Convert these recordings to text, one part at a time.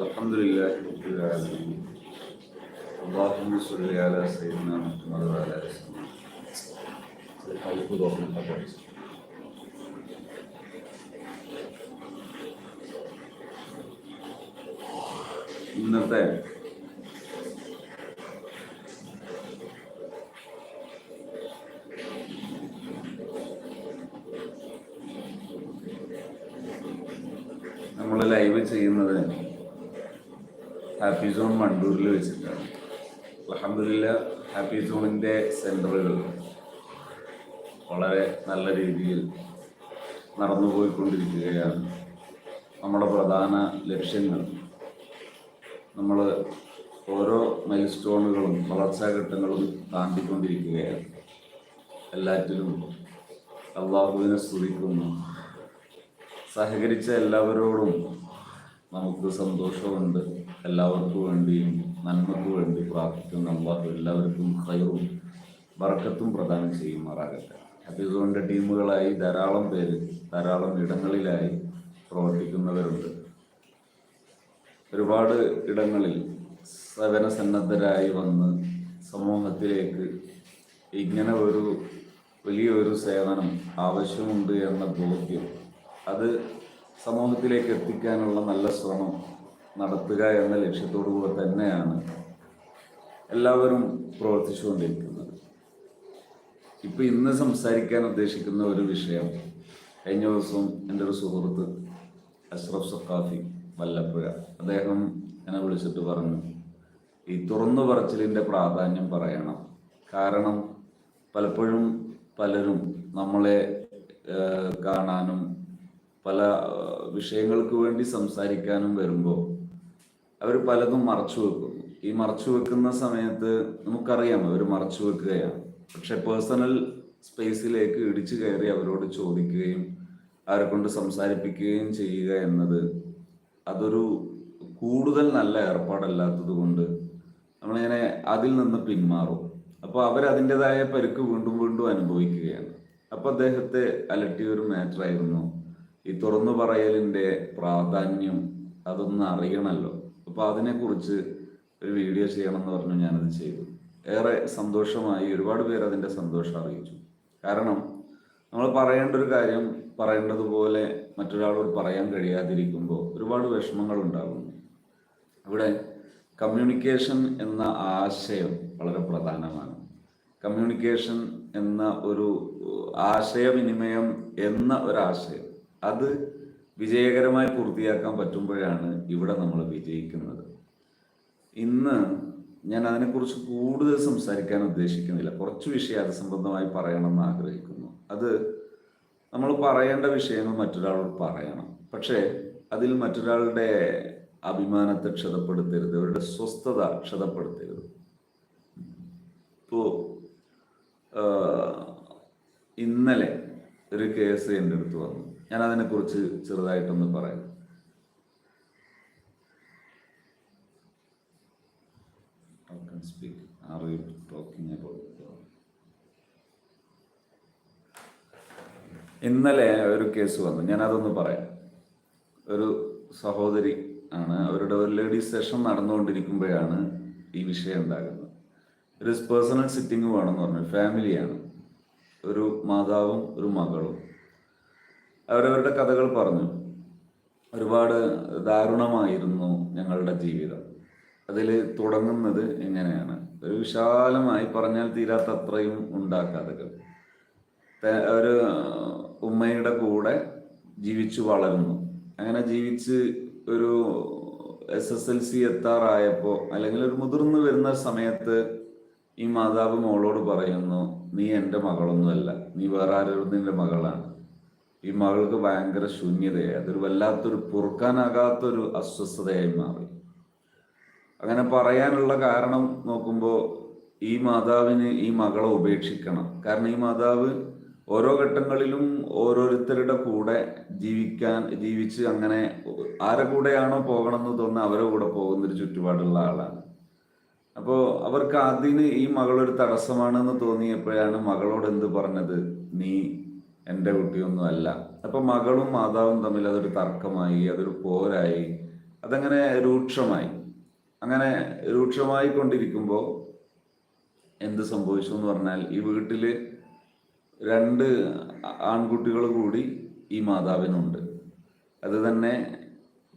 الحمد لله رب العالمين اللهم صل على سيدنا محمد وعلى آله وسلم ഇന്നത്തെ happy zone മണ്ടൂരിൽ വെച്ചിട്ടാണ്. അലഹമില്ല ഹാപ്പി സോണിന്റെ സെന്ററുകൾ വളരെ നല്ല രീതിയിൽ നടന്നുപോയിക്കൊണ്ടിരിക്കുകയാണ്. നമ്മുടെ പ്രധാന ലക്ഷ്യങ്ങൾ. നമ്മൾ ഓരോ മൈൽ സ്റ്റോണുകളും വളർച്ചാഘട്ടങ്ങളും താണ്ടിക്കൊണ്ടിരിക്കുകയാണ്. എല്ലാറ്റിലും അള്ളാഹുവിനെ സ്തുതിക്കുന്നു. സഹകരിച്ച എല്ലാവരോടും നമുക്ക് സന്തോഷമുണ്ട്. എല്ലാവർക്കും വേണ്ടിയും നന്മക്ക് വേണ്ടി പ്രാർത്ഥിക്കുന്ന അള്ളാഹു എല്ലാവർക്കും ഹൈറും ബർക്കത്തും പ്രദാനം ചെയ്യുമാറാകട്ടെ. ഹഫീസുവിന്റെ ടീമുകളായി ധാരാളം പേര് ധാരാളം ഇടങ്ങളിലായി പ്രവർത്തിക്കുന്നവരുണ്ട്. ഒരുപാട് ഇടങ്ങളിൽ സേവന സന്നദ്ധരായി വന്ന് സമൂഹത്തിലേക്ക് ഇങ്ങനെ ഒരു വലിയൊരു സേവനം ആവശ്യമുണ്ട് എന്ന ബോധ്യം അത് സമൂഹത്തിലേക്ക് എത്തിക്കാനുള്ള നല്ല ശ്രമം നടത്തുക എന്ന ലക്ഷ്യത്തോടു കൂടെ തന്നെയാണ് എല്ലാവരും പ്രവർത്തിച്ചുകൊണ്ടിരിക്കുന്നത്. ഇപ്പം ഇന്ന് സംസാരിക്കാൻ ഉദ്ദേശിക്കുന്ന ഒരു വിഷയം കഴിഞ്ഞ ദിവസം എന്റെ ഒരു സുഹൃത്ത് അഷ്റഫ് സഖാഫി വല്ലപ്പുഴ അദ്ദേഹം എന്നെ വിളിച്ചിട്ട് പറഞ്ഞു ഈ തുറന്നു പറച്ചിലിന്റെ പ്രാധാന്യം പറയണം. കാരണം പലപ്പോഴും പലരും നമ്മളെ കാണാനും പല വിഷയങ്ങൾക്ക് വേണ്ടി സംസാരിക്കാനും വരുമ്പോൾ അവർ പലതും മറച്ചു വെക്കുന്നു ഈ മറച്ചു വെക്കുന്ന സമയത്ത് നമുക്കറിയാം അവർ മറച്ചു വെക്കുകയാണ്. പക്ഷെ പേഴ്സണൽ സ്പേസിലേക്ക് ഇടിച്ചു കയറി അവരോട് ചോദിക്കുകയും അവരെ കൊണ്ട് സംസാരിപ്പിക്കുകയും ചെയ്യുക എന്നത് അതൊരു കൂടുതൽ നല്ല ഏർപ്പാടല്ലാത്തത് കൊണ്ട് നമ്മളിങ്ങനെ അതിൽ നിന്ന് പിന്മാറും. അപ്പോൾ അവർ അതിന്റെതായ പരുക്ക് വീണ്ടും വീണ്ടും അനുഭവിക്കുകയാണ്. അപ്പോൾ അദ്ദേഹത്തെ അലട്ടിയൊരു മാറ്ററായിരുന്നു ഈ തുറന്നു പറയലിന്റെ പ്രാധാന്യം അതൊന്ന് അറിയണമല്ലോ അപ്പോൾ അതിനെക്കുറിച്ച് ഒരു വീഡിയോ ചെയ്യണം എന്ന് പറഞ്ഞു ഞാനത് ചെയ്തു. ഏറെ സന്തോഷമായി ഒരുപാട് പേർ അതിന്റെ സന്തോഷം അറിയിച്ചു. കാരണം നമ്മൾ പറയേണ്ട ഒരു കാര്യം പറയേണ്ടതുപോലെ മറ്റൊരാളോട് പറയാൻ കഴിയാതിരിക്കുമ്പോൾ ഒരുപാട് വിഷമങ്ങൾ ഉണ്ടാകുന്നു ഇവിടെ കമ്മ്യൂണിക്കേഷൻ എന്ന ആശയം വളരെ പ്രധാനമാണ്. കമ്മ്യൂണിക്കേഷൻ എന്ന ഒരു ആശയവിനിമയം എന്ന ഒരാശയം അത് വിജയകരമായി പൂർത്തിയാക്കാൻ പറ്റുമ്പോഴാണ് ഇവിടെ നമ്മൾ വിജയിക്കുന്നത്. ഇന്ന് ഞാൻ അതിനെക്കുറിച്ച് കൂടുതൽ സംസാരിക്കാൻ ഉദ്ദേശിക്കുന്നില്ല. കുറച്ച് വിഷയം അത് സംബന്ധമായി പറയണമെന്ന് ആഗ്രഹിക്കുന്നു. അത് നമ്മൾ പറയേണ്ട വിഷയങ്ങൾ മറ്റൊരാളോട് പറയണം. പക്ഷേ അതിൽ മറ്റൊരാളുടെ അഭിമാനത്തെ ക്ഷതപ്പെടുത്തരുത് അവരുടെ സ്വസ്ഥത ക്ഷതപ്പെടുത്തരുത്. ഇപ്പോൾ ഇന്നലെ ഒരു കേസ് എന്റെ അടുത്ത് വന്നു. ഞാൻ അതിനെക്കുറിച്ച് ചെറുതായിട്ടൊന്ന് പറയാം. You about? ഇന്നലെ ഒരു കേസ് വന്നു. ഞാൻ അതൊന്ന് പറയാം. ഒരു സഹോദരി ആണ് അവരുടെ ഒരു ലേഡീസ് സെഷൻ നടന്നുകൊണ്ടിരിക്കുമ്പോഴാണ് ഈ വിഷയം ഉണ്ടാകുന്നത്. ഒരു പേഴ്സണൽ സിറ്റിംഗ് വേണമെന്ന് പറഞ്ഞു ഫാമിലിയാണ് ഒരു മാതാവും ഒരു മകളും. അവരവരുടെ കഥകൾ പറഞ്ഞു. ഒരുപാട് ദാരുണമായിരുന്നു ഞങ്ങളുടെ ജീവിതം. അതിൽ തുടങ്ങുന്നത് എങ്ങനെയാണ്? ഒരു വിശാലമായി പറഞ്ഞാൽ തീരാത്ത അത്രയും ഉണ്ടാക്കാതകൾ ഒരു ഉമ്മയുടെ കൂടെ ജീവിച്ചു വളരുന്നു അങ്ങനെ ജീവിച്ച് ഒരു എസ് എസ് എൽ സി എത്താറായപ്പോൾ അല്ലെങ്കിൽ ഒരു മുതിർന്നു വരുന്ന സമയത്ത് ഈ മാതാവ് മോളോട് പറയുന്നു നീ എന്റെ മകളൊന്നുമല്ല നീ വേറെ ആരോടും മകളാണ്. ഈ മകൾക്ക് ഭയങ്കര ശൂന്യതയായി. അതൊരു വല്ലാത്തൊരു പൊറുക്കാനാകാത്തൊരു അസ്വസ്ഥതയായി മാറി. അങ്ങനെ പറയാനുള്ള കാരണം നോക്കുമ്പോൾ ഈ മാതാവിന് ഈ മകളെ ഉപേക്ഷിക്കണം. കാരണം ഈ മാതാവ് ഓരോ ഘട്ടങ്ങളിലും ഓരോരുത്തരുടെ കൂടെ ജീവിക്കാൻ ജീവിച്ച് അങ്ങനെ ആരെ കൂടെയാണോ പോകണമെന്ന് തോന്നുന്നത് അവരെ കൂടെ പോകുന്നൊരു ചുറ്റുപാടുള്ള ആളാണ്. അപ്പോൾ അവർക്ക് അതിന് ഈ മകളൊരു തടസ്സമാണെന്ന് തോന്നിയപ്പോഴാണ് മകളോട് എന്ത് പറഞ്ഞത്? നീ എന്റെ കുട്ടിയൊന്നും അല്ല അപ്പൊ മകളും മാതാവും തമ്മിൽ അതൊരു തർക്കമായി അതൊരു പോരായി അതങ്ങനെ രൂക്ഷമായി. അങ്ങനെ രൂക്ഷമായി കൊണ്ടിരിക്കുമ്പോൾ എന്ത് സംഭവിച്ചു എന്ന് പറഞ്ഞാൽ ഈ വീട്ടിൽ രണ്ട് ആൺകുട്ടികൾ കൂടി ഈ മാതാവിനുണ്ട്. അത് തന്നെ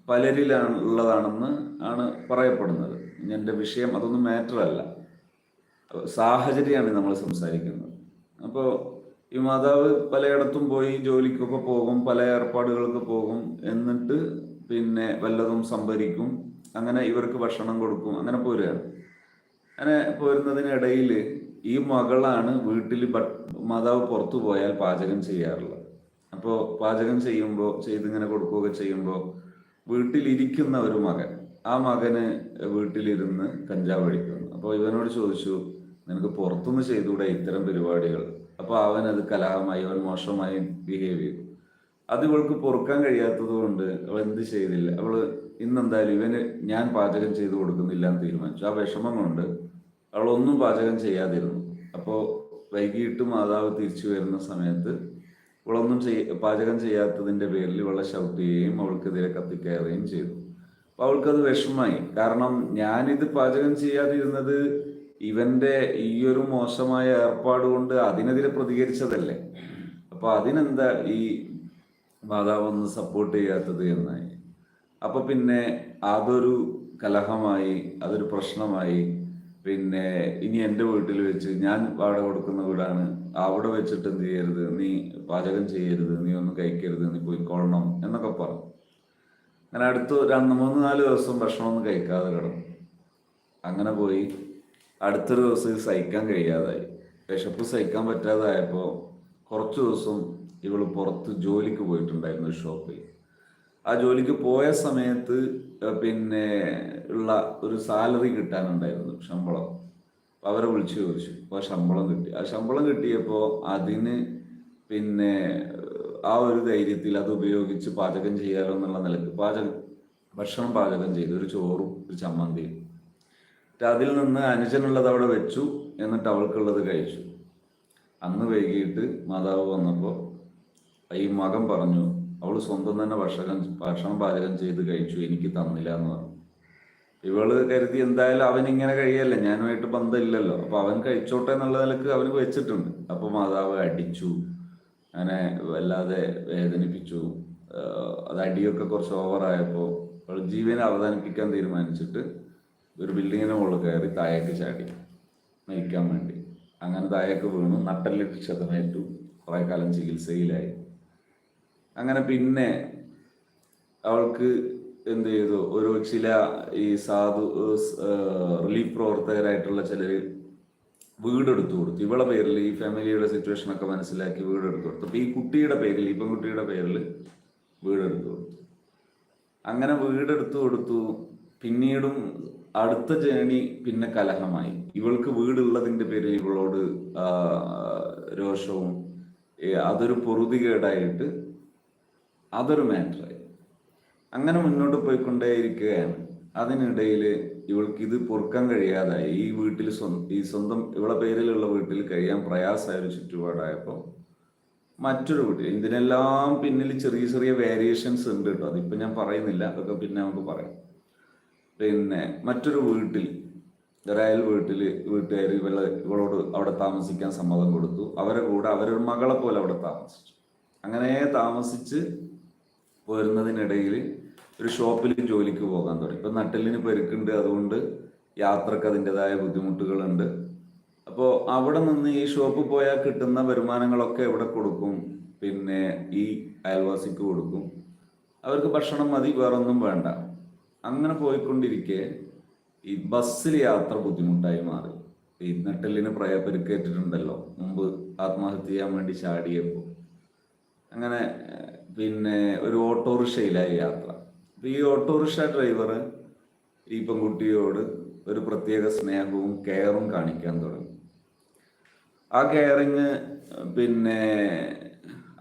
പലരിലാണ് ഉള്ളതാണെന്ന് ആണ് പറയപ്പെടുന്നത്. എന്റെ വിഷയം അതൊന്നും മാറ്ററല്ല സാഹചര്യമാണ് നമ്മൾ സംസാരിക്കുന്നത്. അപ്പോൾ ഈ മാതാവ് പലയിടത്തും പോയി ജോലിക്കൊക്കെ പോകും പല ഏർപ്പാടുകൾക്ക് പോകും എന്നിട്ട് പിന്നെ വല്ലതും സംഭരിക്കും അങ്ങനെ ഇവർക്ക് ഭക്ഷണം കൊടുക്കും അങ്ങനെ പോരുകയാണ് അങ്ങനെ പോരുന്നതിനിടയിൽ ഈ മകളാണ് വീട്ടിൽ മാതാവ് പുറത്തു പോയാൽ പാചകം ചെയ്യാറുള്ളത്. അപ്പോൾ പാചകം ചെയ്യുമ്പോൾ ചെയ്തിങ്ങനെ കൊടുക്കുകയൊക്കെ ചെയ്യുമ്പോൾ വീട്ടിലിരിക്കുന്ന ഒരു മകൻ ആ മകന് വീട്ടിലിരുന്ന് കഞ്ചാവ് അടിക്കുന്നു. അപ്പോൾ ഇവനോട് ചോദിച്ചു നിനക്ക് പുറത്തുനിന്ന് ചെയ്തുകൂടെ ഇത്തരം പരിപാടികൾ? അപ്പോൾ അവൻ അത് കലഹമായി അവൻ മോശമായി ബിഹേവ് ചെയ്തു. അത് ഇവൾക്ക് പൊറുക്കാൻ കഴിയാത്തത് കൊണ്ട് അവൾ എന്ത് ചെയ്തില്ല. അവൾ ഇന്നെന്തായാലും ഇവന് ഞാൻ പാചകം ചെയ്തു കൊടുക്കുന്നില്ല എന്ന് തീരുമാനിച്ചു. ആ വിഷമം കൊണ്ട് അവൾ ഒന്നും പാചകം ചെയ്യാതിരുന്നു. അപ്പോൾ വൈകിട്ട് മാതാവ് തിരിച്ചു വരുന്ന സമയത്ത് ഇവളൊന്നും ചെയ്യ പാചകം ചെയ്യാത്തതിന്റെ പേരിൽ ഇവളെ ഷൗട്ട് ചെയ്യുകയും അവൾക്കെതിരെ കത്തിക്കയറുകയും ചെയ്തു. അപ്പോൾ അവൾക്കത് വിഷമമായി. കാരണം ഞാനിത് പാചകം ചെയ്യാതിരുന്നത് ഇവന്റെ ഈ ഒരു മോശമായ ഏർപ്പാട് കൊണ്ട് അതിനെതിരെ പ്രതികരിച്ചതല്ലേ? അപ്പൊ അതിനെന്താ ഈ മാതാവ് ഒന്ന് സപ്പോർട്ട് ചെയ്യാത്തത് എന്നായി. അപ്പൊ പിന്നെ അതൊരു കലഹമായി അതൊരു പ്രശ്നമായി. പിന്നെ ഇനി എന്റെ വീട്ടിൽ വെച്ച് ഞാൻ വാടക കൊടുക്കുന്ന വീടാണ്. അവിടെ വെച്ചിട്ട് എന്ത് ചെയ്യരുത്? നീ പാചകം ചെയ്യരുത്. നീ ഒന്നും കഴിക്കരുത്. നീ പോയി കൊള്ളണം എന്നൊക്കെ പറഞ്ഞു അങ്ങനെ അടുത്ത് രണ്ട് മൂന്ന് നാല് ദിവസം ഭക്ഷണമൊന്നും കഴിക്കാതെ കിടന്നു. അങ്ങനെ പോയി. അടുത്തൊരു ദിവസം ഇത് സഹിക്കാൻ കഴിയാതായി. വിശപ്പ് സഹിക്കാൻ പറ്റാതായപ്പോൾ കുറച്ച് ദിവസം ഇവൾ പുറത്ത് ജോലിക്ക് പോയിട്ടുണ്ടായിരുന്നു ഷോപ്പിൽ. ആ ജോലിക്ക് പോയ സമയത്ത് പിന്നെ ഉള്ള ഒരു സാലറി കിട്ടാനുണ്ടായിരുന്നു ശമ്പളം. അവരെ വിളിച്ചു ചോദിച്ചു. അപ്പോൾ ശമ്പളം കിട്ടി. ആ ശമ്പളം കിട്ടിയപ്പോൾ അതിന് പിന്നെ ആ ഒരു ധൈര്യത്തിൽ അത് ഉപയോഗിച്ച് പാചകം ചെയ്യാലോ എന്നുള്ള നിലയ്ക്ക് പാചകം ഭക്ഷണം പാചകം ചെയ്തു ഒരു ചോറും ഒരു ചമ്മന്തിയും അതിൽ നിന്ന് അനുജനുള്ളത് അവിടെ വെച്ചു എന്നിട്ട് അവൾക്കുള്ളത് കഴിച്ചു. അന്ന് വൈകിട്ട് മാതാവ് വന്നപ്പോൾ ഈ മകൻ പറഞ്ഞു അവൾ സ്വന്തം തന്നെ ഭക്ഷണം ഭക്ഷണം പാചകം ചെയ്ത് കഴിച്ചു എനിക്ക് തന്നില്ല എന്ന് പറഞ്ഞു. ഇവൾ കരുതി എന്തായാലും അവൻ ഇങ്ങനെ കഴിയല്ലേ ഞാനുമായിട്ട് ബന്ധമില്ലല്ലോ. അപ്പൊ അവൻ കഴിച്ചോട്ടെ എന്നുള്ള നിലയ്ക്ക് അവന് വെച്ചിട്ടുണ്ട്. അപ്പൊ മാതാവ് അടിച്ചു അങ്ങനെ വല്ലാതെ വേദനിപ്പിച്ചു. അത് അടിയൊക്കെ കുറച്ച് ഓവറായപ്പോൾ അവൾ ജീവനെ അവസാനിപ്പിക്കാൻ തീരുമാനിച്ചിട്ട് ഒരു ബിൽഡിങ്ങിന് മുകളിൽ കയറി താഴേക്ക് ചാടി നയിക്കാൻ വേണ്ടി. അങ്ങനെ താഴേക്ക് വീണു. നട്ടല്ലിട്ട് ക്ഷതമേറ്റു കുറെ കാലം ചികിത്സയിലായി. അങ്ങനെ പിന്നെ അവൾക്ക് എന്ത് ചെയ്തു? ഒരു ചില ഈ സാധു റിലീഫ് പ്രവർത്തകരായിട്ടുള്ള ചിലർ വീടെടുത്തു കൊടുത്തു. ഇവളെ പേരിൽ ഈ ഫാമിലിയുടെ സിറ്റുവേഷൻ ഒക്കെ മനസ്സിലാക്കി വീടെടുത്തു കൊടുത്തു. അപ്പൊ ഈ കുട്ടിയുടെ പേരിൽ ഈ പെൺകുട്ടിയുടെ പേരിൽ വീടെടുത്തു കൊടുത്തു. അങ്ങനെ വീടെടുത്തു കൊടുത്തു. പിന്നീടും അടുത്ത ജേണി പിന്നെ കലഹമായി. ഇവൾക്ക് വീടുള്ളതിന്റെ പേരിൽ ഇവളോട് രോഷവും അതൊരു അതൊരു പൊറുതികേടായിട്ട് അതൊരു മാറ്ററായി അങ്ങനെ മുന്നോട്ട് പോയിക്കൊണ്ടേയിരിക്കുകയാണ്. അതിനിടയിൽ ഇവൾക്ക് ഇത് പൊറുക്കാൻ കഴിയാതായി. ഈ വീട്ടിൽ ഈ സ്വന്തം ഇവളെ പേരിലുള്ള വീട്ടിൽ കഴിയാൻ പ്രയാസമായ ഒരു ചുറ്റുപാടായപ്പോൾ മറ്റൊരു വീട്ടിൽ ഇതിനെല്ലാം പിന്നിൽ ചെറിയ ചെറിയ വേരിയേഷൻസ് ഉണ്ട് കേട്ടോ അതിപ്പോൾ ഞാൻ പറയുന്നില്ല. അതൊക്കെ പിന്നെ നമുക്ക് പറയാം. പിന്നെ മറ്റൊരു വീട്ടിൽ ഒരയൽ വീട്ടിൽ വീട്ടുകാർ ഇവളെ ഇവളോട് അവിടെ താമസിക്കാൻ സമ്മതം കൊടുത്തു. അവരെ കൂടെ അവരൊരു മകളെ പോലെ അവിടെ താമസിച്ചു. അങ്ങനെ താമസിച്ച് പോരുന്നതിനിടയിൽ ഒരു ഷോപ്പിൽ ജോലിക്ക് പോകാൻ തുടങ്ങി. ഇപ്പം നട്ടലിന് പെരുക്കുണ്ട് അതുകൊണ്ട് യാത്രയ്ക്ക് അതിന്റെതായ ബുദ്ധിമുട്ടുകളുണ്ട്. അപ്പോൾ അവിടെ നിന്ന് ഈ ഷോപ്പ് പോയാൽ കിട്ടുന്ന വരുമാനങ്ങളൊക്കെ എവിടെ കൊടുക്കും? പിന്നെ ഈ അയൽവാസിക്ക് കൊടുക്കും. അവർക്ക് ഭക്ഷണം മതി വേറൊന്നും വേണ്ട. അങ്ങനെ പോയിക്കൊണ്ടിരിക്കെ ഈ ബസ്സിൽ യാത്ര ബുദ്ധിമുട്ടായി മാറി. ഈ നട്ടലിന് പ്രയ മുമ്പ് ആത്മഹത്യ ചെയ്യാൻ വേണ്ടി ചാടിയപ്പോൾ അങ്ങനെ പിന്നെ ഒരു ഓട്ടോറിക്ഷയിലായി യാത്ര. അപ്പൊ ഈ ഓട്ടോറിക്ഷ ഡ്രൈവർ ഈ പെൺകുട്ടിയോട് ഒരു പ്രത്യേക സ്നേഹവും കെയറും കാണിക്കാൻ തുടങ്ങി. ആ കെയറിങ് പിന്നെ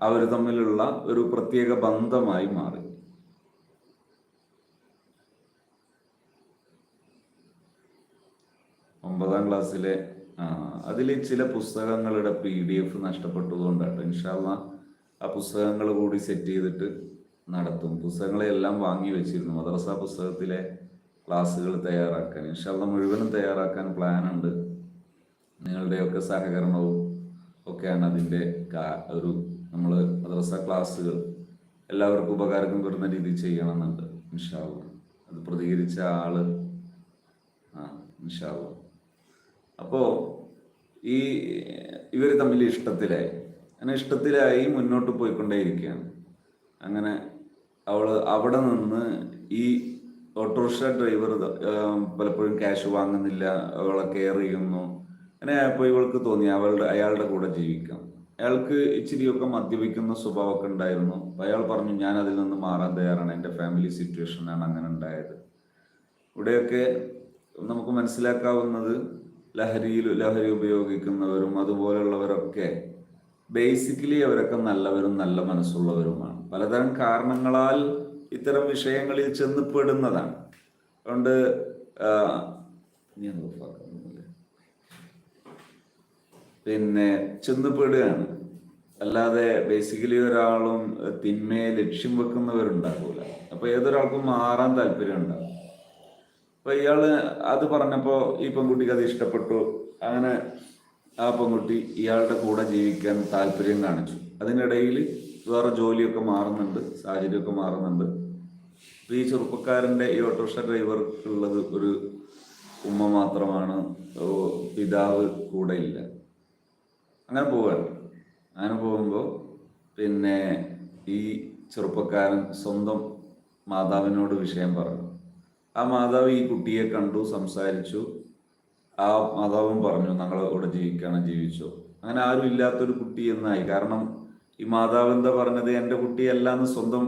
അവർ തമ്മിലുള്ള ഒരു പ്രത്യേക ബന്ധമായി മാറി. ഒമ്പതാം ക്ലാസ്സിലെ അതിൽ ചില പുസ്തകങ്ങളുടെ പി ഡി എഫ് നഷ്ടപ്പെട്ടതുകൊണ്ടാണ് ഇൻഷാല്ല ആ പുസ്തകങ്ങൾ കൂടി സെറ്റ് ചെയ്തിട്ട് നടത്തും. പുസ്തകങ്ങളെല്ലാം വാങ്ങി വെച്ചിരുന്നു. മദ്രസ പുസ്തകത്തിലെ ക്ലാസ്സുകൾ തയ്യാറാക്കാൻ. ഇൻഷാല്ല മുഴുവനും തയ്യാറാക്കാൻ പ്ലാൻ ഉണ്ട്. നിങ്ങളുടെയൊക്കെ സഹകരണവും ഒക്കെയാണ് അതിന്റെ ഒരു നമ്മൾ മദ്രസ ക്ലാസ്സുകൾ എല്ലാവർക്കും ഉപകാരം വരുന്ന രീതിയിൽ ചെയ്യണമെന്നുണ്ട്. ഇൻഷാല്ല അത് പ്രതികരിച്ച ആൾ ആ ഇൻഷാല്ല അപ്പോൾ ഈ ഇവർ തമ്മിൽ ഇഷ്ടത്തിലായി. അങ്ങനെ ഇഷ്ടത്തിലായി മുന്നോട്ട് പോയിക്കൊണ്ടേയിരിക്കുകയാണ്. അങ്ങനെ അവൾ അവിടെ നിന്ന് ഈ ഓട്ടോറിക്ഷ ഡ്രൈവർ പലപ്പോഴും ക്യാഷ് വാങ്ങുന്നില്ല അവളെ കെയർ ചെയ്യുന്നു. അങ്ങനെ ആയപ്പോൾ ഇവൾക്ക് തോന്നി അവളുടെ അയാളുടെ കൂടെ ജീവിക്കാം. അയാൾക്ക് ഇച്ചിരിയൊക്കെ മദ്യപിക്കുന്ന സ്വഭാവമൊക്കെ ഉണ്ടായിരുന്നു. അപ്പോൾ അയാൾ പറഞ്ഞു ഞാൻ അതിൽ നിന്ന് മാറാൻ തയ്യാറാണ്. എന്റെ ഫാമിലി സിറ്റുവേഷനാണ് അങ്ങനെ ഉണ്ടായത്. ഇവിടെയൊക്കെ നമുക്ക് മനസ്സിലാക്കാവുന്നത് ലഹരിയിൽ ലഹരി ഉപയോഗിക്കുന്നവരും അതുപോലുള്ളവരൊക്കെ ബേസിക്കലി അവരൊക്കെ നല്ലവരും നല്ല മനസ്സുള്ളവരുമാണ്. പലതരം കാരണങ്ങളാൽ ഇത്തരം വിഷയങ്ങളിൽ ചെന്ന് പെടുന്നതാണ് അതുകൊണ്ട്? പിന്നെ ചെന്ന് പെടുകയാണ് അല്ലാതെ ബേസിക്കലി ഒരാളും തിന്മയെ ലക്ഷ്യം വെക്കുന്നവരുണ്ടാകൂല അപ്പൊ ഏതൊരാൾക്കും മാറാൻ താല്പര്യം ഉണ്ടാകും അപ്പൊ ഇയാൾ അത് പറഞ്ഞപ്പോ ഈ പെൺകുട്ടിക്ക് അത് ഇഷ്ടപ്പെട്ടു. അങ്ങനെ ആ പെൺകുട്ടി ഇയാളുടെ കൂടെ ജീവിക്കാൻ താല്പര്യം കാണിച്ചു. അതിനിടയിൽ വേറെ ജോലിയൊക്കെ മാറുന്നുണ്ട് സാഹചര്യമൊക്കെ മാറുന്നുണ്ട്. ഈ ചെറുപ്പക്കാരന്റെ ഈ ഓട്ടോറിക്ഷ ഡ്രൈവർക്കുള്ളത് ഒരു ഉമ്മ മാത്രമാണ് പിതാവ് കൂടെ ഇല്ല. അങ്ങനെ പോവാണ്. അങ്ങനെ പോകുമ്പോൾ പിന്നെ ഈ ചെറുപ്പക്കാരൻ സ്വന്തം മാതാവിനോട് വിഷയം പറഞ്ഞു. ആ മാതാവ് ഈ കുട്ടിയെ കണ്ടു സംസാരിച്ചു. ആ മാതാവും പറഞ്ഞു ഞങ്ങളെ കൂടെ ജീവിക്കാണ് ജീവിച്ചു. അങ്ങനെ ആരും ഇല്ലാത്തൊരു കുട്ടി എന്നായി. കാരണം ഈ മാതാവ് എന്താ പറഞ്ഞത്? എന്റെ കുട്ടിയല്ല എന്ന് സ്വന്തം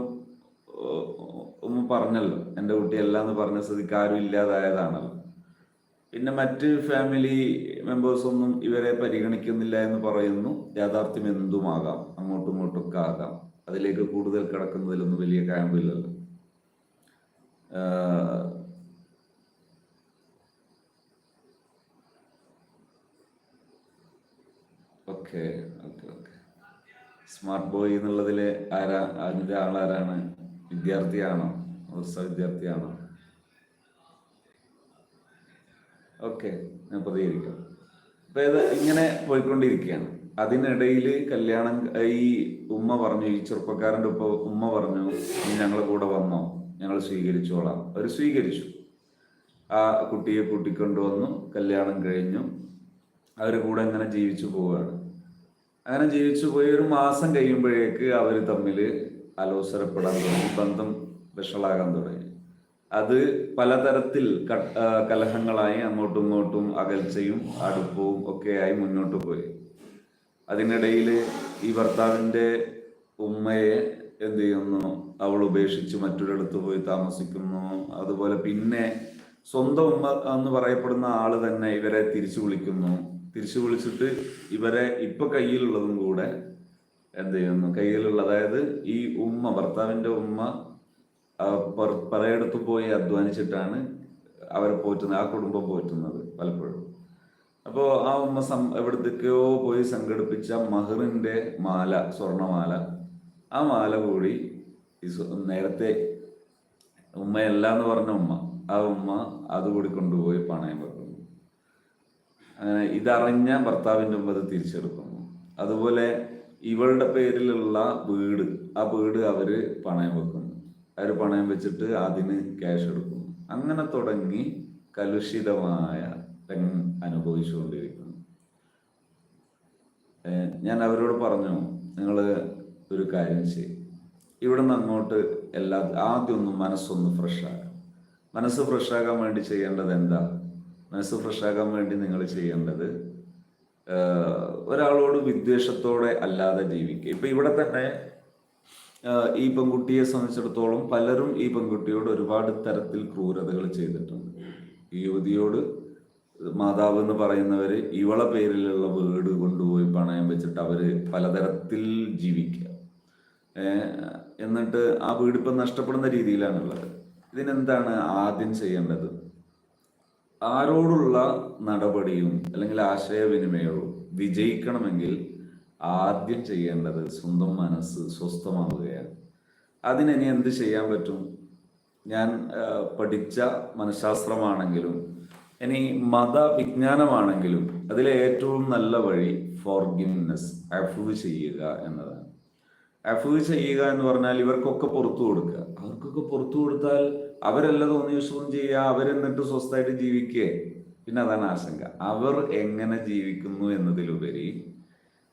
ഉമ്മ പറഞ്ഞല്ലോ. എന്റെ കുട്ടിയല്ല എന്ന് പറഞ്ഞ സ്ഥിതിക്ക് ആരും ഇല്ലാതായതാണല്ലോ. പിന്നെ മറ്റ് ഫാമിലി മെമ്പേഴ്സൊന്നും ഇവരെ പരിഗണിക്കുന്നില്ല എന്ന് പറയുന്നു. യാഥാർത്ഥ്യം എന്തുമാകാം? അങ്ങോട്ടും ഇങ്ങോട്ടൊക്കെ ആകാം. അതിലേക്ക് കൂടുതൽ കിടക്കുന്നതിലൊന്നും വലിയ കാര്യമില്ലല്ലോ okay okay okay. Smart boy എന്നുള്ളതിലെ ആരാ? അതിന്റെ ആളാരാണ്? വിദ്യാർത്ഥിയാണോ? ഓർസ വിദ്യാർത്ഥിയാണോ? ഓക്കെ ഞാൻ പ്രതികരിക്കാം. അപ്പം ഇത് ഇങ്ങനെ പോയിക്കൊണ്ടിരിക്കുകയാണ്. അതിനിടയിൽ കല്യാണം ഈ ഉമ്മ പറഞ്ഞു ഈ ചെറുപ്പക്കാരന്റെ ഒപ്പം ഉമ്മ പറഞ്ഞു നീ ഞങ്ങളുടെ കൂടെ വന്നോ? ഞങ്ങൾ സ്വീകരിച്ചോളാം. അവർ സ്വീകരിച്ചു. ആ കുട്ടിയെ കൂട്ടിക്കൊണ്ടുവന്നു കല്യാണം കഴിഞ്ഞു. അവർ കൂടെ അങ്ങനെ ജീവിച്ചു പോവുകയാണ്. അങ്ങനെ ജീവിച്ചു പോയി ഒരു മാസം കഴിയുമ്പോഴേക്ക് അവർ തമ്മിൽ അലോസരപ്പെടാൻ തുടങ്ങി ബന്ധം വഷളാകാൻ തുടങ്ങി. അത് പലതരത്തിൽ കലഹങ്ങളായി അങ്ങോട്ടും ഇങ്ങോട്ടും അകൽച്ചയും അടുപ്പവും ഒക്കെയായി മുന്നോട്ട് പോയി. അതിനിടയിൽ ഈ ഭർത്താവിന്റെ ഉമ്മയെ എന്ത് ചെയ്യുന്നു? അവൾ ഉപേക്ഷിച്ച് മറ്റൊരിടത്ത് പോയി താമസിക്കുന്നു. അതുപോലെ പിന്നെ സ്വന്തം ഉമ്മ എന്ന് പറയപ്പെടുന്ന ആൾ തന്നെ ഇവരെ തിരിച്ചു വിളിക്കുന്നു. തിരിച്ചു വിളിച്ചിട്ട് ഇവരെ ഇപ്പൊ കയ്യിലുള്ളതും കൂടെ എന്ത് ചെയ്യുന്നു? കയ്യിലുള്ള അതായത് ഈ ഉമ്മ ഭർത്താവിന്റെ ഉമ്മ പലയിടത്തും പോയി അധ്വാനിച്ചിട്ടാണ് അവരെ പോറ്റുന്നത് ആ കുടുംബം പോറ്റുന്നത് പലപ്പോഴും. അപ്പോൾ ആ ഉമ്മ സം എവിടത്തേക്കോ പോയി സംഘടിപ്പിച്ച മഹറിന്റെ മാല സ്വർണമാല ആ മാല കൂടി നേരത്തെ ഉമ്മയല്ല എന്ന് പറഞ്ഞ ഉമ്മ ആ ഉമ്മ അതുകൂടി കൊണ്ടുപോയി പണയം വെക്കുന്നു അങ്ങനെ ഇതറിഞ്ഞ ഭർത്താവിന്റെ മുമ്പ് അത് തിരിച്ചെടുക്കുന്നു. അതുപോലെ ഇവളുടെ പേരിലുള്ള വീട് ആ വീട് അവർ പണയം വെക്കുന്നു. അവർ പണയം വെച്ചിട്ട് അതിന് ക്യാഷ് എടുക്കുന്നു. അങ്ങനെ തുടങ്ങി കലുഷിതമായ രംഗം അനുഭവിച്ചുകൊണ്ടിരിക്കുന്നു. ഞാൻ അവരോട് പറഞ്ഞു നിങ്ങൾ ഒരു കാര്യം ചെയ്യും. ഇവിടെ നിന്ന് അങ്ങോട്ട് എല്ലാ ആദ്യം ഒന്ന് മനസ്സൊന്ന് ഫ്രഷാകാം മനസ്സ് ഫ്രഷാകാൻ വേണ്ടി ചെയ്യേണ്ടത് എന്താ? മനസ്സ് ഫ്രഷാകാൻ വേണ്ടി നിങ്ങൾ ചെയ്യേണ്ടത് ഒരാളോട് വിദ്വേഷത്തോടെ അല്ലാതെ ജീവിക്കുക. ഇപ്പം ഇവിടെ തന്നെ ഈ പെൺകുട്ടിയെ സംബന്ധിച്ചിടത്തോളം പലരും ഈ പെൺകുട്ടിയോട് ഒരുപാട് തരത്തിൽ ക്രൂരതകൾ ചെയ്തിട്ടുണ്ട്. ഈ യുവതിയോട് മാതാവ് എന്ന് പറയുന്നവര് ഇവളെ പേരിലുള്ള വീട് കൊണ്ടുപോയി പണയം വെച്ചിട്ട് അവർ പലതരത്തിൽ ജീവിക്കുക. എന്നിട്ട് ആ വീട് നഷ്ടപ്പെടുന്ന രീതിയിലാണുള്ളത്. ഇതിനെന്താണ് ആദ്യം ചെയ്യേണ്ടത്? ആരോടുള്ള നടപടിയും അല്ലെങ്കിൽ ആശയവിനിമയവും വിജയിക്കണമെങ്കിൽ ആദ്യം ചെയ്യേണ്ടത് സ്വന്തം മനസ്സ് സ്വസ്ഥമാവുകയാണ് അതിനി എന്ത് ചെയ്യാൻ പറ്റും? ഞാൻ പഠിച്ച മനഃശാസ്ത്രമാണെങ്കിലും ഇനി മതവിജ്ഞാനമാണെങ്കിലും അതിലെ ഏറ്റവും നല്ല വഴി ഫോർഗിവ്നെസ് അഫ്രൂവ് ചെയ്യുക എന്നതാണ്. അഫൂവ് ചെയ്യുക എന്ന് പറഞ്ഞാൽ ഇവർക്കൊക്കെ പുറത്തു കൊടുക്കുക. അവർക്കൊക്കെ പുറത്തു കൊടുത്താൽ അവരല്ല തോന്നിയ ദിവസവും ചെയ്യുക അവരെന്നിട്ട് സ്വസ്ഥമായിട്ട് ജീവിക്കുക. പിന്നെ അതാണ് ആശങ്ക. അവർ എങ്ങനെ ജീവിക്കുന്നു എന്നതിലുപരി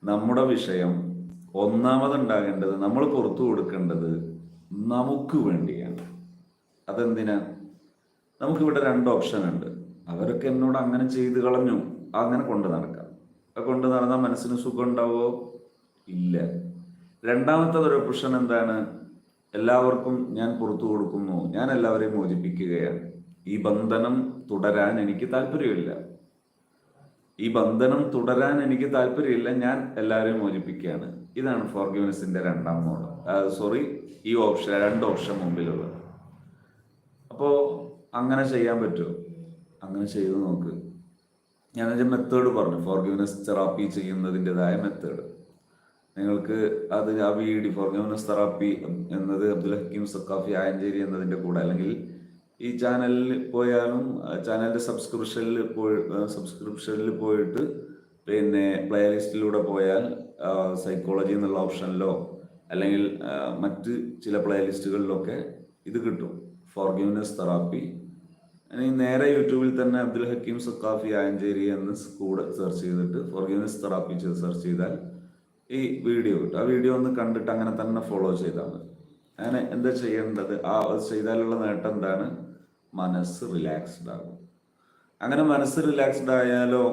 നമ്മുടെ വിഷയം ഒന്നാമതുണ്ടാകേണ്ടത് നമ്മൾ പുറത്തു കൊടുക്കേണ്ടത് നമുക്ക് വേണ്ടിയാണ്. അതെന്തിനാ? നമുക്കിവിടെ രണ്ട് ഓപ്ഷൻ ഉണ്ട്. അവരൊക്കെ എന്നോട് അങ്ങനെ ചെയ്ത് കളഞ്ഞു. അങ്ങനെ കൊണ്ട് നടക്കാം. കൊണ്ട് നടന്നാൽ മനസ്സിന് സുഖം ഉണ്ടാവോ ഇല്ല. രണ്ടാമത്തെ ഒരു പ്രശ്നം എന്താണ്? എല്ലാവർക്കും ഞാൻ പുറത്തു കൊടുക്കുന്നു. ഞാൻ എല്ലാവരെയും മോചിപ്പിക്കുകയാണ്. ഈ ബന്ധനം തുടരാൻ എനിക്ക് താല്പര്യമില്ല. ഈ ബന്ധനം തുടരാൻ എനിക്ക് താല്പര്യമില്ല. ഞാൻ എല്ലാവരെയും മോചിപ്പിക്കുകയാണ്. ഇതാണ് ഫോർഗിവ്നെസിന്റെ രണ്ടാം മോഡ്. സോറി ഈ ഓപ്ഷൻ രണ്ട് ഓപ്ഷൻ മുമ്പിലുള്ളത്. അപ്പോൾ അങ്ങനെ ചെയ്യാൻ പറ്റുമോ? അങ്ങനെ ചെയ്തു നോക്ക്. ഞാൻ മെത്തേഡ് പറഞ്ഞു. ഫോർഗിവ്നെസ് തെറാപ്പി ചെയ്യുന്നതിന്റെതായ മെത്തേഡ്. നിങ്ങൾക്ക് അത് വീഡിയോ ഫോർഗിവ്നെസ് തെറാപ്പി എന്നത് അബ്ദുൽ ഹക്കീം സക്കാഫി ആയഞ്ചേരി എന്നതിന്റെ കൂടെ അല്ലെങ്കിൽ ഈ ചാനലിൽ പോയാലും ചാനലിന്റെ സബ്സ്ക്രിപ്ഷനിൽ പോയി സബ്സ്ക്രിപ്ഷനിൽ പോയിട്ട് പിന്നെ പ്ലേലിസ്റ്റിലൂടെ പോയാൽ സൈക്കോളജി എന്നുള്ള ഓപ്ഷനിലോ അല്ലെങ്കിൽ മറ്റ് ചില പ്ലേലിസ്റ്റുകളിലൊക്കെ ഇത് കിട്ടും. ഫോർഗ്യൂനസ് തെറാപ്പി ഇനി നേരെ യൂട്യൂബിൽ തന്നെ അബ്ദുൽ ഹക്കീം സക്കാഫി ആയഞ്ചേരി എന്ന് കൂടെ സെർച്ച് ചെയ്തിട്ട് ഫോർഗ്യൂനസ് തെറാപ്പി സെർച്ച് ചെയ്താൽ ഈ വീഡിയോ കിട്ടും ആ വീഡിയോ ഒന്ന് കണ്ടിട്ട് അങ്ങനെ തന്നെ ഫോളോ ചെയ്താൽ മതി. അങ്ങനെ എന്താ ചെയ്യേണ്ടത്? ആ ചെയ്താലുള്ള നേട്ടം എന്താണ്? മനസ്സ് റിലാക്സ്ഡ് ആകും. അങ്ങനെ മനസ്സ് റിലാക്സ്ഡ് ആയാലോ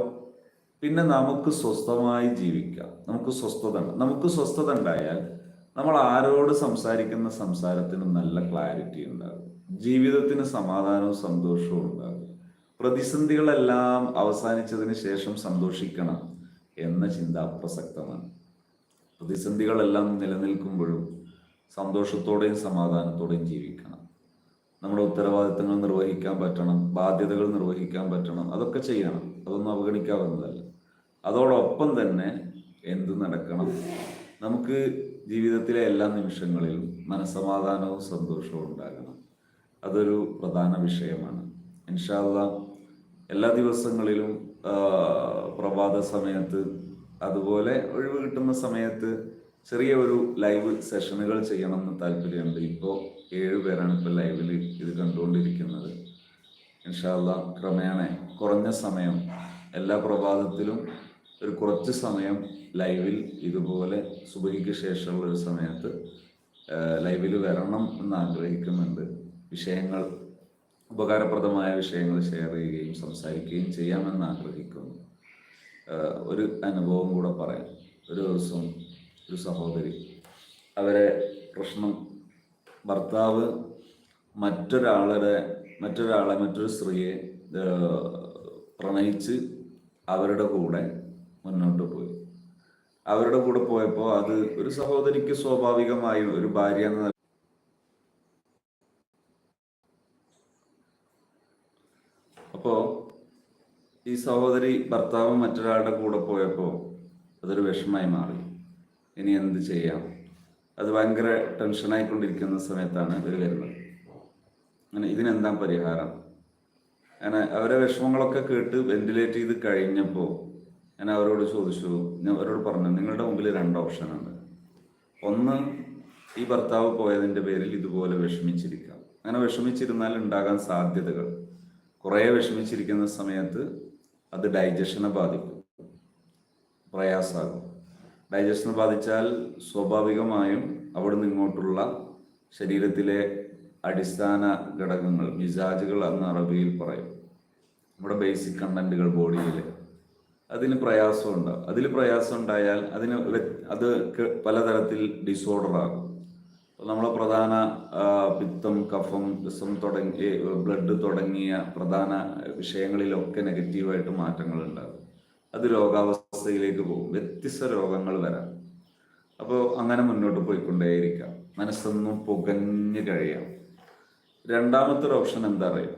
പിന്നെ നമുക്ക് സ്വസ്ഥമായി ജീവിക്കാം. നമുക്ക് സ്വസ്ഥത നമുക്ക് സ്വസ്ഥത ഉണ്ടായാൽ നമ്മൾ ആരോട് സംസാരിക്കുന്ന സംസാരത്തിന് നല്ല ക്ലാരിറ്റി ഉണ്ടാകും. ജീവിതത്തിന് സമാധാനവും സന്തോഷവും ഉണ്ടാകും. പ്രതിസന്ധികളെല്ലാം അവസാനിച്ചതിന് ശേഷം സന്തോഷിക്കണം എന്ന ചിന്ത അപ്രസക്തമാണ് പ്രതിസന്ധികളെല്ലാം നിലനിൽക്കുമ്പോഴും സന്തോഷത്തോടെയും സമാധാനത്തോടെയും ജീവിക്കണം. നമ്മുടെ ഉത്തരവാദിത്തങ്ങൾ നിർവഹിക്കാൻ പറ്റണം ബാധ്യതകൾ നിർവഹിക്കാൻ പറ്റണം അതൊക്കെ ചെയ്യണം. അതൊന്നും അവഗണിക്കാവുന്നതല്ല. അതോടൊപ്പം തന്നെ എന്ത് നടക്കണം? നമുക്ക് ജീവിതത്തിലെ എല്ലാ നിമിഷങ്ങളിലും മനസമാധാനവും സന്തോഷവും ഉണ്ടാകണം. അതൊരു പ്രധാന വിഷയമാണ്. ഇൻഷാല്ല എല്ലാ ദിവസങ്ങളിലും പ്രഭാത സമയത്ത് അതുപോലെ ഒഴിവ് കിട്ടുന്ന സമയത്ത് ചെറിയ ഒരു ലൈവ് സെഷനുകൾ ചെയ്യണം എന്ന് താല്പര്യമുണ്ട്. ഇപ്പോൾ ഏഴ് പേരാണ് ഇപ്പോൾ ലൈവിൽ ഇത് കണ്ടുകൊണ്ടിരിക്കുന്നത്. ഇൻഷാല്ല ക്രമേണ കുറഞ്ഞ സമയം എല്ലാ പ്രഭാതത്തിലും ഒരു കുറച്ച് സമയം ലൈവിൽ ഇതുപോലെ സുബഹിക്ക് ശേഷമുള്ള ഒരു സമയത്ത് ലൈവിൽ വരണം എന്ന് ആഗ്രഹിക്കുന്നുണ്ട്. വിഷയങ്ങൾ ഉപകാരപ്രദമായ വിഷയങ്ങൾ ഷെയർ ചെയ്യുകയും സംസാരിക്കുകയും ചെയ്യാമെന്ന് ആഗ്രഹിക്കുന്നു. ഒരു അനുഭവം കൂടെ പറയാം. ഒരു ദിവസം ഒരു സഹോദരി അവരെ പ്രശ്നം ഭർത്താവ് മറ്റൊരാളുടെ മറ്റൊരാളെ മറ്റൊരു സ്ത്രീയെ പ്രണയിച്ച് അവരുടെ കൂടെ മുന്നോട്ട് പോയി. അവരുടെ കൂടെ പോയപ്പോൾ അത് ഒരു സഹോദരിക്ക് സ്വാഭാവികമായും ഒരു ഭാര്യ എന്ന നില- അപ്പോ ഈ സഹോദരി ഭർത്താവ് മറ്റൊരാളുടെ കൂടെ പോയപ്പോൾ അതൊരു വിഷമമായി മാറി. ഇനി എന്ത് ചെയ്യാം? അത് ഭയങ്കര ടെൻഷനായിക്കൊണ്ടിരിക്കുന്ന സമയത്താണ് ഇവർ വരുന്നത്. അങ്ങനെ ഇതിനെന്താ പരിഹാരം? അങ്ങനെ അവരെ വിഷമങ്ങളൊക്കെ കേട്ട് വെന്റിലേറ്റ് ചെയ്ത് കഴിഞ്ഞപ്പോൾ ഞാൻ അവരോട് ചോദിച്ചു ഞാൻ അവരോട് പറഞ്ഞു നിങ്ങളുടെ മുമ്പിൽ രണ്ട് ഓപ്ഷനുണ്ട് ഒന്ന് ഈ ഭർത്താവ് പോയതിന്റെ പേരിൽ ഇതുപോലെ വിഷമിച്ചിരിക്കാം. അങ്ങനെ വിഷമിച്ചിരുന്നാൽ ഉണ്ടാകാൻ സാധ്യതകൾ. കുറേ വിഷമിച്ചിരിക്കുന്ന സമയത്ത് അത് ഡൈജഷനെ ബാധിക്കും. പ്രയാസമാകും ഡൈജഷനെ ബാധിച്ചാൽ സ്വാഭാവികമായും അവിടുന്ന് ഇങ്ങോട്ടുള്ള ശരീരത്തിലെ അടിസ്ഥാന ഘടകങ്ങൾ മിസാജുകൾ എന്ന് അറബിയിൽ പറയും. നമ്മുടെ ബേസിക് കണ്ടന്റുകൾ ബോഡിയിൽ അതിന് പ്രയാസം ഉണ്ടാകും അതിൽ പ്രയാസം ഉണ്ടായാൽ അതിന് അത് പലതരത്തിൽ ഡിസോർഡർ ആകും. നമ്മളെ പ്രധാന പിത്തം കഫം വിസം തുടങ്ങി ബ്ലഡ് തുടങ്ങിയ പ്രധാന വിഷയങ്ങളിലൊക്കെ നെഗറ്റീവായിട്ട് മാറ്റങ്ങൾ ഉണ്ടാകും. അത് രോഗാവസ്ഥയിലേക്ക് പോകും. വ്യത്യസ്ത രോഗങ്ങൾ വരാം. അപ്പോൾ അങ്ങനെ മുന്നോട്ട് പോയിക്കൊണ്ടേയിരിക്കാം. മനസ്സൊന്നും പുകഞ്ഞു കഴിയാം. രണ്ടാമത്തെ ഒരു ഓപ്ഷൻ എന്താ പറയുക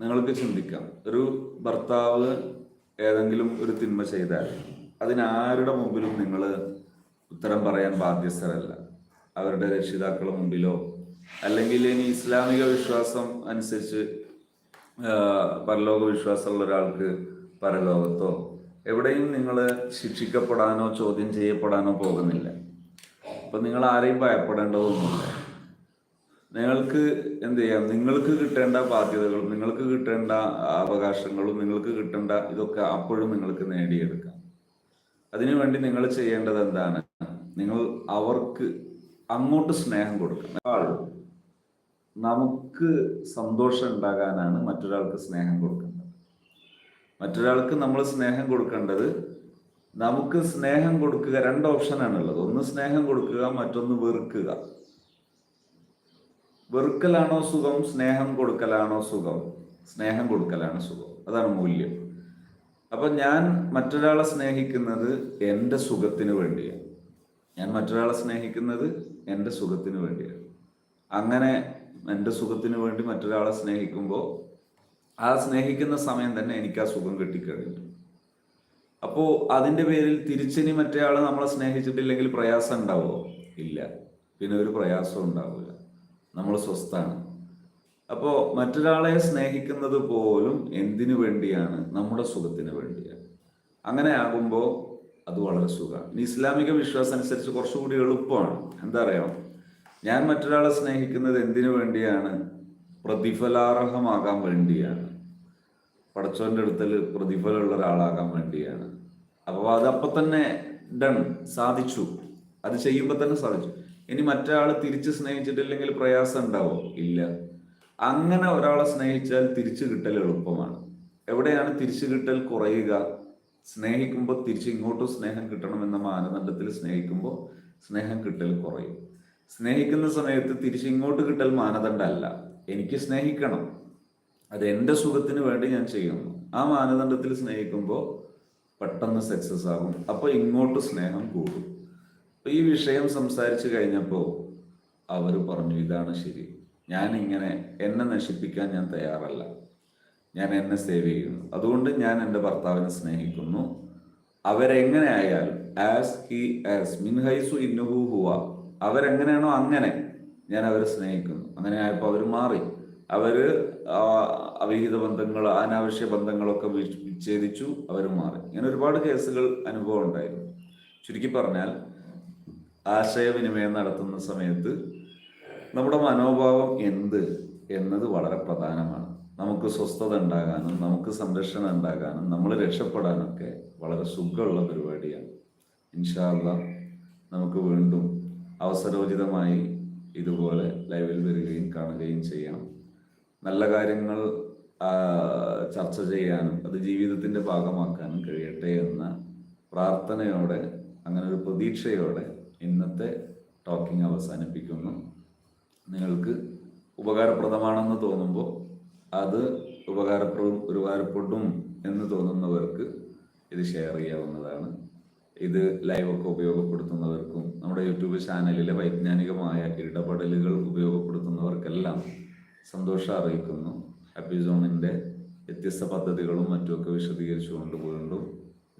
നിങ്ങൾക്ക് ചിന്തിക്കാം. ഒരു ഭർത്താവ് ഏതെങ്കിലും ഒരു തിന്മ ചെയ്താൽ അതിനാരുടെ മുമ്പിലും നിങ്ങൾ ഉത്തരം പറയാൻ ബാധ്യസ്ഥരല്ല. അവരുടെ രക്ഷിതാക്കളുടെ മുമ്പിലോ അല്ലെങ്കിൽ ഇനി ഇസ്ലാമിക വിശ്വാസം അനുസരിച്ച് പരലോക വിശ്വാസമുള്ള ഒരാൾക്ക് പരലോകത്തോ എവിടെയും നിങ്ങൾ ശിക്ഷിക്കപ്പെടാനോ ചോദ്യം ചെയ്യപ്പെടാനോ പോകുന്നില്ല. അപ്പം നിങ്ങൾ ആരെയും ഭയപ്പെടേണ്ടതൊന്നുമില്ല. നിങ്ങൾക്ക് എന്ത് ചെയ്യാം? നിങ്ങൾക്ക് കിട്ടേണ്ട ബാധ്യതകളും നിങ്ങൾക്ക് കിട്ടേണ്ട അവകാശങ്ങളും നിങ്ങൾക്ക് കിട്ടേണ്ട ഇതൊക്കെ അപ്പോഴും നിങ്ങൾക്ക് നേടിയെടുക്കാം. അതിനുവേണ്ടി നിങ്ങൾ ചെയ്യേണ്ടത് എന്താണ്? നിങ്ങൾ അവർക്ക് അങ്ങോട്ട് സ്നേഹം കൊടുക്കണം. നമുക്ക് സന്തോഷം ഉണ്ടാകാനാണ് മറ്റൊരാൾക്ക് സ്നേഹം കൊടുക്കേണ്ടത്. മറ്റൊരാൾക്ക് നമ്മൾ സ്നേഹം കൊടുക്കേണ്ടത് നമുക്ക് സ്നേഹം കൊടുക്കുക രണ്ട് ഓപ്ഷനാണുള്ളത് ഒന്ന് സ്നേഹം കൊടുക്കുക മറ്റൊന്ന് വെറുക്കുക. വെറുക്കലാണോ സുഖം? സ്നേഹം കൊടുക്കലാണോ സുഖം? സ്നേഹം കൊടുക്കലാണ് സുഖം. അതാണ് മൂല്യം. അപ്പൊ ഞാൻ മറ്റൊരാളെ സ്നേഹിക്കുന്നത് എന്റെ സുഖത്തിന് വേണ്ടിയാണ്. ഞാൻ മറ്റൊരാളെ സ്നേഹിക്കുന്നത് എന്റെ സുഖത്തിന് വേണ്ടിയാണ്. അങ്ങനെ എന്റെ സുഖത്തിന് വേണ്ടി മറ്റൊരാളെ സ്നേഹിക്കുമ്പോൾ ആ സ്നേഹിക്കുന്ന സമയം തന്നെ എനിക്ക് ആ സുഖം കിട്ടിക്കഴിഞ്ഞു. അപ്പോൾ അതിന്റെ പേരിൽ തിരിച്ചിനി മറ്റേ ആൾ നമ്മളെ സ്നേഹിച്ചിട്ടില്ലെങ്കിൽ പ്രയാസം ഉണ്ടാവുമോ ഇല്ല. പിന്നെ ഒരു പ്രയാസം ഉണ്ടാവില്ല. നമ്മൾ സ്വസ്ഥാണ്. അപ്പോൾ മറ്റൊരാളെ സ്നേഹിക്കുന്നത് പോലും എന്തിനു വേണ്ടിയാണ്? നമ്മുടെ സുഖത്തിന് വേണ്ടിയാണ്. അങ്ങനെ ആകുമ്പോൾ അത് വളരെ സുഖമാണ് ഇനി ഇസ്ലാമിക വിശ്വാസം അനുസരിച്ച് കുറച്ചുകൂടി എളുപ്പമാണ്. എന്താ അറിയാം? ഞാൻ മറ്റൊരാളെ സ്നേഹിക്കുന്നത് എന്തിനു വേണ്ടിയാണ്? പ്രതിഫലാർഹമാകാൻ വേണ്ടിയാണ്. പടച്ചോന്റെ അടുത്തൽ പ്രതിഫലമുള്ള ഒരാളാകാൻ വേണ്ടിയാണ്. അപ്പോൾ അത് അപ്പൊ തന്നെ ഡൺ സാധിച്ചു. അത് ചെയ്യുമ്പോൾ തന്നെ സാധിച്ചു. ഇനി മറ്റൊരാൾ തിരിച്ച് സ്നേഹിച്ചിട്ടില്ലെങ്കിൽ പ്രയാസം ഉണ്ടാവോ? ഇല്ല. അങ്ങനെ ഒരാളെ സ്നേഹിച്ചാൽ തിരിച്ചു കിട്ടൽ എളുപ്പമാണ്. എവിടെയാണ് തിരിച്ചു കിട്ടൽ കുറയുക? സ്നേഹിക്കുമ്പോൾ തിരിച്ച് ഇങ്ങോട്ടും സ്നേഹം കിട്ടണമെന്ന മാനദണ്ഡത്തിൽ സ്നേഹിക്കുമ്പോൾ സ്നേഹം കിട്ടൽ കുറയും. സ്നേഹിക്കുന്ന സമയത്ത് തിരിച്ച് ഇങ്ങോട്ട് കിട്ടൽ മാനദണ്ഡമല്ല എനിക്ക് സ്നേഹിക്കണം. അത് എന്റെ സുഖത്തിന് വേണ്ടി ഞാൻ ചെയ്യുന്നു. ആ മാനദണ്ഡത്തിൽ സ്നേഹിക്കുമ്പോൾ പെട്ടെന്ന് സക്സസ് ആകും. അപ്പോൾ ഇങ്ങോട്ട് സ്നേഹം കൂടും. അപ്പൊ ഈ വിഷയം സംസാരിച്ചു കഴിഞ്ഞപ്പോൾ അവർ പറഞ്ഞു ഇതാണ് ശരി. ഞാൻ ഇങ്ങനെ എന്നെ നശിപ്പിക്കാൻ ഞാൻ തയ്യാറല്ല. ഞാൻ എന്നെ സേവ് ചെയ്യുന്നു. അതുകൊണ്ട് ഞാൻ എന്റെ ഭർത്താവിനെ സ്നേഹിക്കുന്നു. അവരെങ്ങനെ ആയാലും ആസ് ഹി ആസ് മിൻഹൈസു ഇന്നുഹു ഹുവ അവരെങ്ങനെയാണോ അങ്ങനെ ഞാൻ അവരെ സ്നേഹിക്കുന്നു. അങ്ങനെ ആയപ്പോൾ അവർ മാറി. അവർ അവിഹിത ബന്ധങ്ങൾ അനാവശ്യ ബന്ധങ്ങളൊക്കെ വിച്ഛേദിച്ചു അവർ മാറി. ഇങ്ങനെ ഒരുപാട് കേസുകൾ അനുഭവം ഉണ്ടായിരുന്നു. ചുരുക്കി പറഞ്ഞാൽ ആശയവിനിമയം നടത്തുന്ന സമയത്ത് നമ്മുടെ മനോഭാവം എന്ത് എന്നത് വളരെ പ്രധാനമാണ്. നമുക്ക് സ്വസ്ഥത ഉണ്ടാകാനും നമുക്ക് സംരക്ഷണം ഉണ്ടാകാനും നമ്മൾ രക്ഷപ്പെടാനൊക്കെ വളരെ സുഖമുള്ള പരിപാടിയാണ്. ഇൻഷാല്ല നമുക്ക് വീണ്ടും അവസരോചിതമായി ഇതുപോലെ ലൈവിൽ വരികയും കാണുകയും ചെയ്യാം നല്ല കാര്യങ്ങൾ ചർച്ച ചെയ്യാനും അത് ജീവിതത്തിന്റെ ഭാഗമാക്കാനും കഴിയട്ടെ എന്ന പ്രാർത്ഥനയോടെ അങ്ങനെ ഒരു പ്രതീക്ഷയോടെ ഇന്നത്തെ ടോക്കിംഗ് അവസാനിപ്പിക്കുന്നു. നിങ്ങൾക്ക് ഉപകാരപ്രദമാണെന്ന് തോന്നുമ്പോൾ അത് ഉപകാരപ്രദം ഉപകാരപ്പെടും എന്ന് തോന്നുന്നവർക്ക് ഇത് ഷെയർ ചെയ്യാവുന്നതാണ്. ഇത് ലൈവൊക്കെ ഉപയോഗപ്പെടുത്തുന്നവർക്കും നമ്മുടെ യൂട്യൂബ് ചാനലിലെ വൈജ്ഞാനികമായ ഇടപെടലുകൾ ഉപയോഗപ്പെടുത്തുന്നവർക്കെല്ലാം സന്തോഷം അറിയിക്കുന്നു. ഹാപ്പി സോണിന്റെ വ്യത്യസ്ത പദ്ധതികളും മറ്റുമൊക്കെ വിശദീകരിച്ചുകൊണ്ട് വീണ്ടും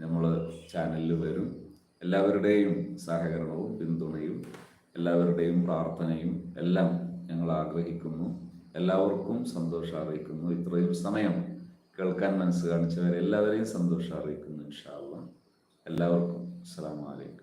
നമ്മൾ ചാനലിൽ വരും. എല്ലാവരുടെയും സഹകരണവും പിന്തുണയും എല്ലാവരുടെയും പ്രാർത്ഥനയും എല്ലാം ഞങ്ങൾ ആഗ്രഹിക്കുന്നു. എല്ലാവർക്കും സന്തോഷം അറിയിക്കുന്നു. ഇത്രയും സമയം കേൾക്കാൻ മനസ്സ് കാണിച്ചവരെ എല്ലാവരെയും സന്തോഷം അറിയിക്കുന്നു ഇൻഷാല്ല എല്ലാവർക്കും അസ്സലാമു അലൈക്കും.